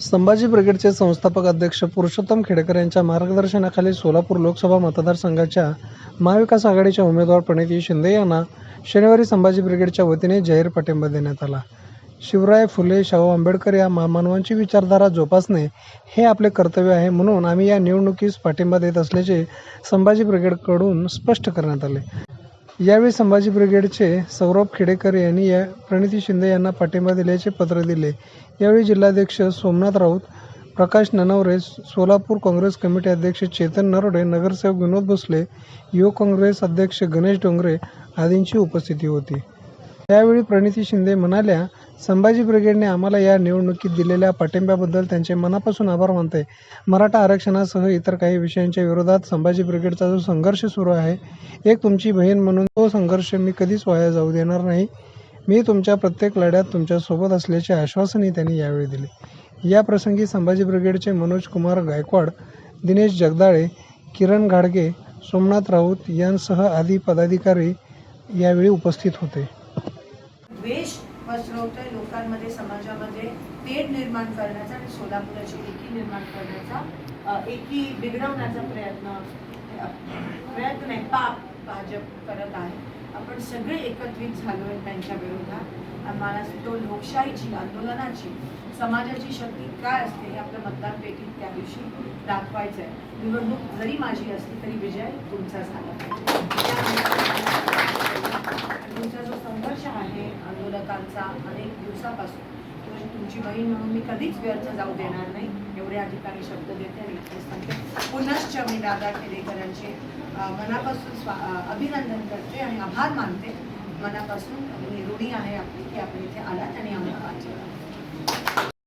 संभाजी ब्रिगेडचे संस्थापक अध्यक्ष पुरुषोत्तम खेडेकर यांच्या मार्गदर्शनाखाली सोलापूर लोकसभा मतदारसंघाच्या महाविकास आघाडीच्या उमेदवार प्रणिती शिंदे यांना शनिवारी संभाजी ब्रिगेडच्या वतीने जाहीर पाठिंबा देण्यात आला. शिवराय फुले शाहू आंबेडकर या महामानवांची विचारधारा जोपासणे हे आपले कर्तव्य आहे म्हणून आम्ही या निवडणुकीस पाठिंबा देत असल्याचे संभाजी ब्रिगेडकडून स्पष्ट करण्यात आले. यावेळी संभाजी ब्रिगेडचे सौरभ खेडेकर यांनी या प्रणिती शिंदे यांना पाठिंबा दिल्याचे पत्र दिले. यावेळी जिल्हाध्यक्ष सोमनाथ राऊत प्रकाश ननवरे सोलापूर काँग्रेस कमिटी अध्यक्ष चेतन नरोडे नगरसेवक विनोद भोसले युवक काँग्रेस अध्यक्ष गणेश डोंगरे आदींची उपस्थिती होती. त्यावेळी प्रणिती शिंदे म्हणाल्या संभाजी ब्रिगेडने आम्हाला या निवडणुकीत दिलेल्या पाठिंब्याबद्दल त्यांचे मनापासून आभार मानते मराठा आरक्षणासह इतर काही विषयांच्या विरोधात संभाजी ब्रिगेडचा जो संघर्ष सुरू आहे एक तुमची बहीण म्हणून तो संघर्ष मी कधीच वाया जाऊ देणार नाही. मी तुमच्या प्रत्येक लढ्यात तुमच्यासोबत असल्याचे आश्वासनही त्यांनी यावेळी दिले. या प्रसंगी संभाजी ब्रिगेडचे मनोज कुमार गायकवाड दिनेश जगदाळे किरण घाडगे सोमनाथ राऊत यांसह आदी पदाधिकारी यावेळी उपस्थित होते. द्वेष पसरवतोय लोकांमध्ये समाजामध्ये पेट निर्माण करण्याचा आणि सोलापुराची एकी निर्माण करण्याचा एकी बिघडवण्याचा प्रयत्न प्रयत्न नाही पाप भाजप करत आहे. आपण सगळे एकत्रित आहेत त्यांच्या विरोधात. आम्हाला तो लोकशाहीची आंदोलनाची समाजाची शक्ती काय असते हे आपल्या मतदार पेटीत त्या दिवशी दाखवायचं आहे निवडणूक जरी माझी असली तरी विजय तुमचा झाला तुमचा जो संघर्ष आहे आंदोलकांचा अनेक दिवसापासून तुमची बहीण म्हणून मी कधीच व्यर्थ जाऊ देणार नाही. एवढे या ठिकाणी शब्द देते आणि सांगते. पुनश्च मी दादा खेडेकरांचे मनापासून स्वा अभिनंदन करते आणि आभार मानते. मनापासून मी ऋणी आहे आपली की आपण इथे आलात आणि आम्हाला वाचवलं